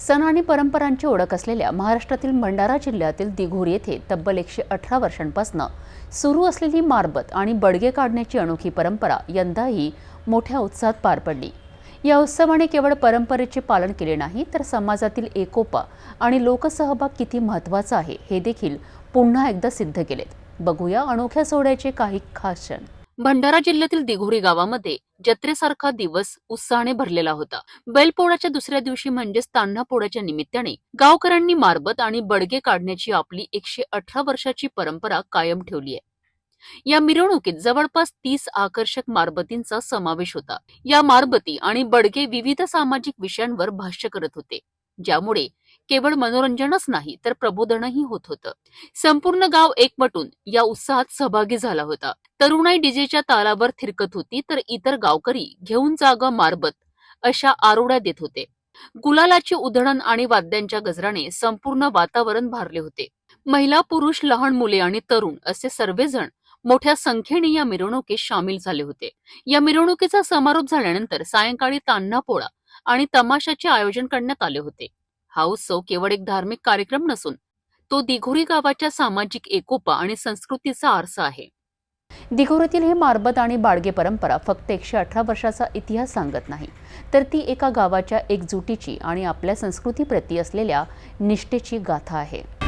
सण आणि परंपरांची ओळख असलेल्या महाराष्ट्रातील भंडारा जिल्ह्यातील दिघूर येथे तब्बल एकशे अठरा वर्षांपासून सुरू असलेली मारबत आणि बडगे काढण्याची अनोखी परंपरा यंदाही मोठ्या उत्साहात पार पडली. या उत्सवाने केवळ परंपरेचे पालन केले नाही तर समाजातील एकोपा आणि लोकसहभाग किती महत्त्वाचा आहे हे देखील पुन्हा एकदा सिद्ध केलेत. बघूया अनोख्या सोहळ्याचे काही खास क्षण. भंडारा जिल्ह्यातील दिघोरी गावामध्ये जत्रेसारखा दिवस उत्साहाने भरलेला होता. बैलपोळ्याच्या दुसऱ्या दिवशी म्हणजेच तान्हा पोळ्याच्या निमित्ताने गावकऱ्यांनी मारबत आणि बडगे काढण्याची आपली एकशे अठरा वर्षाची परंपरा कायम ठेवली आहे. या मिरवणुकीत जवळपास तीस आकर्षक मारबतींचा समावेश होता. या मारबती आणि बडगे विविध सामाजिक विषयांवर भाष्य करत होते. ज्यामुळे केवळ मनोरंजनच नाही तर प्रबोधनही होत होतं. संपूर्ण गाव एकवटून या उत्साहात सहभागी झाला होता. तरुणाई डीजेच्या तालावर थिरकत होती तर इतर गावकरी घेऊन जागा मारबत अशा आरोड्या देत होते. गुलालाची उधळण आणि वाद्यांच्या गजराने संपूर्ण वातावरण भारले होते. महिला पुरुष लहान मुले आणि तरुण असे सर्वजण मोठ्या संख्येने या मिरवणुकीत सामील झाले होते. या मिरवणुकीचा समारोप झाल्यानंतर सायंकाळी तान्हा पोळा आणि तमाशाचे आयोजन करण्यात आले होते. हा उत्सव हो केवळ एक धार्मिक कार्यक्रम नसून तो दिघोरी गावाच्या सामाजिक एकोपा आणि संस्कृतीचा आरसा आहे. दिघोरीतील हे मारबत आणि बाळगे परंपरा फक्त एकशे अठरा वर्षाचा इतिहास सांगत नाही तर ती एका गावाच्या एकजुटीची आणि आपल्या संस्कृतीप्रती असलेल्या निष्ठेची गाथा आहे.